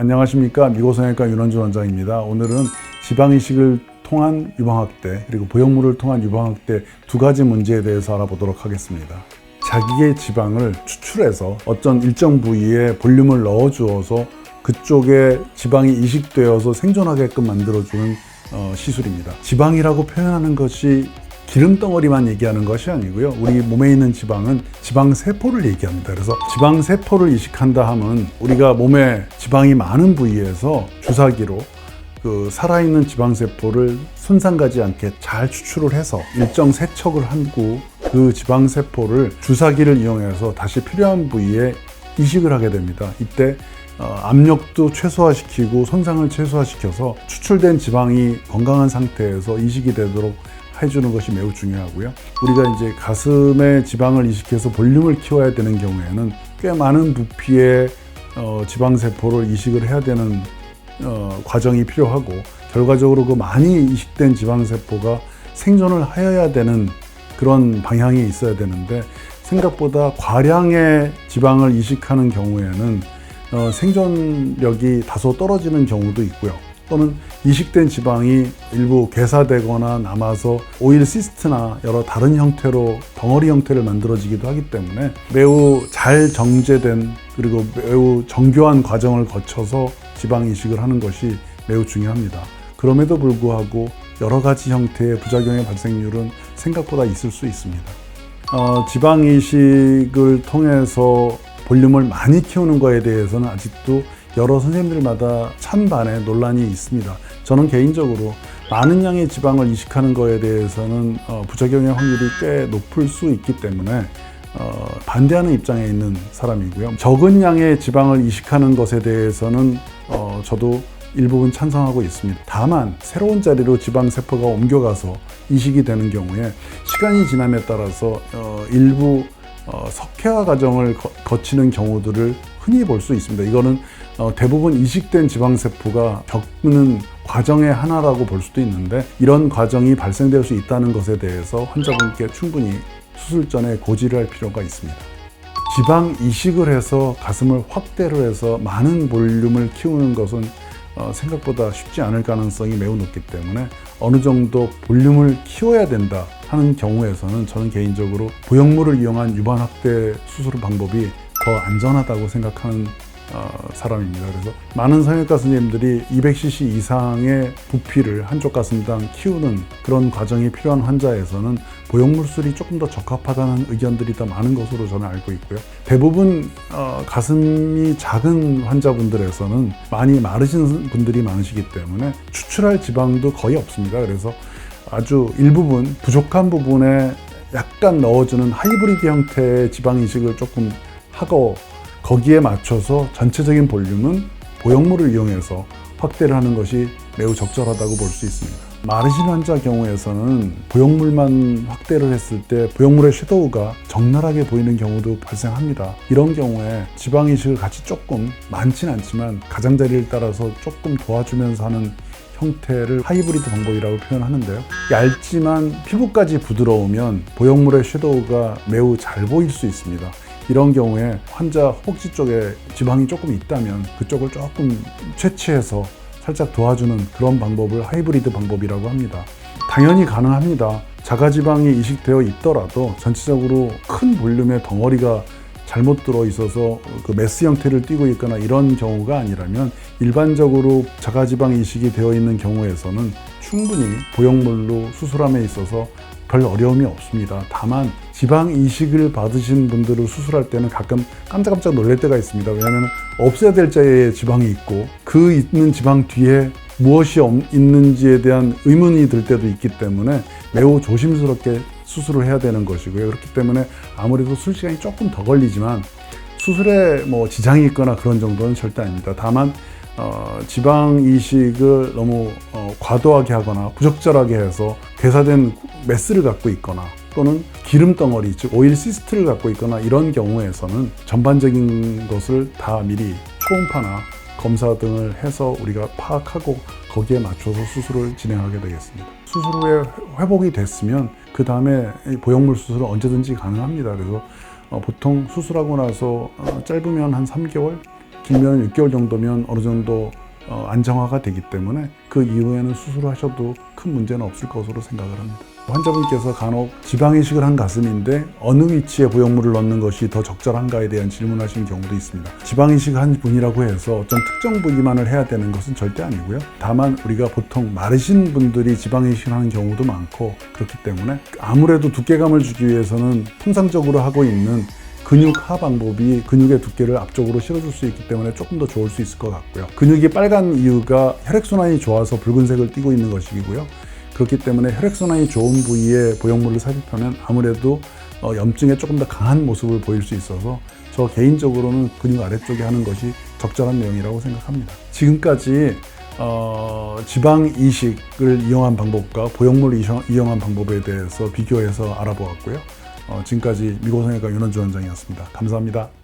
안녕하십니까 미고성형외과 윤원준 원장입니다. 오늘은 지방 이식을 통한 유방 확대 그리고 보형물을 통한 유방 확대 두 가지 문제에 대해서 알아보도록 하겠습니다. 자기의 지방을 추출해서 어떤 일정 부위에 볼륨을 넣어 주어서 그쪽에 지방이 이식되어서 생존하게끔 만들어주는 어, 시술입니다. 지방이라고 표현하는 것이 기름 덩어리만 얘기하는 것이 아니고요. 우리 몸에 있는 지방은 지방 세포를 얘기합니다. 그래서 지방 세포를 이식한다 하면 우리가 몸에 지방이 많은 부위에서 주사기로 그 살아있는 지방 세포를 손상 가지 않게 잘 추출을 해서 일정 세척을 하고 그 지방 세포를 주사기를 이용해서 다시 필요한 부위에 이식을 하게 됩니다. 이때 어, 압력도 최소화시키고 손상을 최소화시켜서 추출된 지방이 건강한 상태에서 이식이 되도록 해주는 것이 매우 중요하고요. 우리가 이제 가슴에 지방을 이식해서 볼륨을 키워야 되는 경우에는 꽤 많은 부피의 어, 지방 세포를 이식을 해야 되는 어, 과정이 필요하고 결과적으로 그 많이 이식된 지방 세포가 생존을 하여야 되는 그런 방향이 있어야 되는데 생각보다 과량의 지방을 이식하는 경우에는 어, 생존력이 다소 떨어지는 경우도 있고요. 또는 이식된 지방이 일부 괴사되거나 남아서 오일 시스트나 여러 다른 형태로 덩어리 형태를 만들어지기도 하기 때문에 매우 잘 정제된 그리고 매우 정교한 과정을 거쳐서 지방 이식을 하는 것이 매우 중요합니다. 그럼에도 불구하고 여러 가지 형태의 부작용의 발생률은 생각보다 있을 수 있습니다. 어, 지방 이식을 통해서 볼륨을 많이 키우는 것에 대해서는 아직도 여러 선생님들마다 찬반의 논란이 있습니다. 저는 개인적으로 많은 양의 지방을 이식하는 것에 대해서는 어, 부작용의 확률이 꽤 높을 수 있기 때문에 어, 반대하는 입장에 있는 사람이고요. 적은 양의 지방을 이식하는 것에 대해서는 어, 저도 일부분 찬성하고 있습니다. 다만 새로운 자리로 지방 세포가 옮겨가서 이식이 되는 경우에 시간이 지남에 따라서 어, 일부 어, 석회화 과정을 거, 치는 경우들을 흔히 볼 수 있습니다. 이거는 어, 대부분 이식된 지방세포가 겪는 과정의 하나라고 볼 수도 있는데 이런 과정이 발생될 수 있다는 것에 대해서 환자분께 충분히 수술 전에 고지를 할 필요가 있습니다. 지방 이식을 해서 가슴을 확대를 해서 많은 볼륨을 키우는 것은 어, 생각보다 쉽지 않을 가능성이 매우 높기 때문에 어느 정도 볼륨을 키워야 된다 하는 경우에서는 저는 개인적으로 보형물을 이용한 유방 확대 수술 방법이 더 안전하다고 생각하는 어, 사람입니다. 그래서 많은 성형외과 선생님들이 200cc 이상의 부피를 한쪽 가슴당 키우는 그런 과정이 필요한 환자에서는 보형물술이 조금 더 적합하다는 의견들이 더 많은 것으로 저는 알고 있고요. 대부분 어, 가슴이 작은 환자분들에서는 많이 마르신 분들이 많으시기 때문에 추출할 지방도 거의 없습니다. 그래서 아주 일부분 부족한 부분에 약간 넣어주는 하이브리드 형태의 지방 이식을 조금 하고 거기에 맞춰서 전체적인 볼륨은 보형물을 이용해서 확대를 하는 것이 매우 적절하다고 볼 수 있습니다. 마르신 환자 경우에서는 보형물만 확대를 했을 때 보형물의 섀도우가 적나라하게 보이는 경우도 발생합니다. 이런 경우에 지방 이식을 같이 조금 많진 않지만 가장자리를 따라서 조금 도와주면서 하는 형태를 하이브리드 방법이라고 표현하는데요. 얇지만 피부까지 부드러우면 보형물의 섀도우가 매우 잘 보일 수 있습니다. 이런 경우에 환자 허벅지 쪽에 지방이 조금 있다면 그쪽을 조금 채취해서 살짝 도와주는 그런 방법을 하이브리드 방법이라고 합니다. 당연히 가능합니다. 자가지방이 이식되어 있더라도 전체적으로 큰 볼륨의 덩어리가 잘못 들어 있어서 그 메스 형태를 띠고 있거나 이런 경우가 아니라면 일반적으로 자가지방 이식이 되어 있는 경우에서는 충분히 보형물로 수술함에 있어서 별 어려움이 없습니다. 다만 지방 이식을 받으신 분들을 수술할 때는 가끔 깜짝깜짝 놀랄 때가 있습니다. 왜냐하면 없애야 될 자에 지방이 있고 그 있는 지방 뒤에 무엇이 있는지에 대한 의문이 들 때도 있기 때문에 매우 조심스럽게 수술을 해야 되는 것이고요. 그렇기 때문에 아무래도 수술 시간이 조금 더 걸리지만 수술에 뭐 지장이 있거나 그런 정도는 절대 아닙니다. 다만 어, 지방 이식을 너무 어, 과도하게 하거나 부적절하게 해서 괴사된 메스를 갖고 있거나 또는 기름 덩어리, 즉 오일 시스트를 갖고 있거나 이런 경우에서는 전반적인 것을 다 미리 초음파나 검사 등을 해서 우리가 파악하고 거기에 맞춰서 수술을 진행하게 되겠습니다. 수술 후에 회복이 됐으면 그 다음에 보형물 수술은 언제든지 가능합니다. 그래서 어, 보통 수술하고 나서 어, 짧으면 한 3개월, 길면 6개월 정도면 어느 정도 어, 안정화가 되기 때문에 그 이후에는 수술하셔도 큰 문제는 없을 것으로 생각을 합니다. 환자분께서 간혹 지방 이식을 한 가슴인데 어느 위치에 보형물을 넣는 것이 더 적절한가에 대한 질문하시는 경우도 있습니다. 지방 이식을 한 분이라고 해서 어떤 특정 부위만을 해야 되는 것은 절대 아니고요. 다만 우리가 보통 마르신 분들이 지방 이식을 하는 경우도 많고 그렇기 때문에 아무래도 두께감을 주기 위해서는 통상적으로 하고 있는 근육 하 방법이 근육의 두께를 앞쪽으로 실어줄 수 있기 때문에 조금 더 좋을 수 있을 것 같고요. 근육이 빨간 이유가 혈액순환이 좋아서 붉은색을 띠고 있는 것이고요. 그렇기 때문에 혈액순환이 좋은 부위에 보형물을 삽입하면 아무래도 어, 염증에 조금 더 강한 모습을 보일 수 있어서 저 개인적으로는 근육 아래쪽에 하는 것이 적절한 내용이라고 생각합니다. 지금까지 어, 지방 이식을 이용한 방법과 보형물 이용- 이용한 방법에 대해서 비교해서 알아보았고요. 어, 지금까지 미고성외과 윤원주 원장이었습니다. 감사합니다.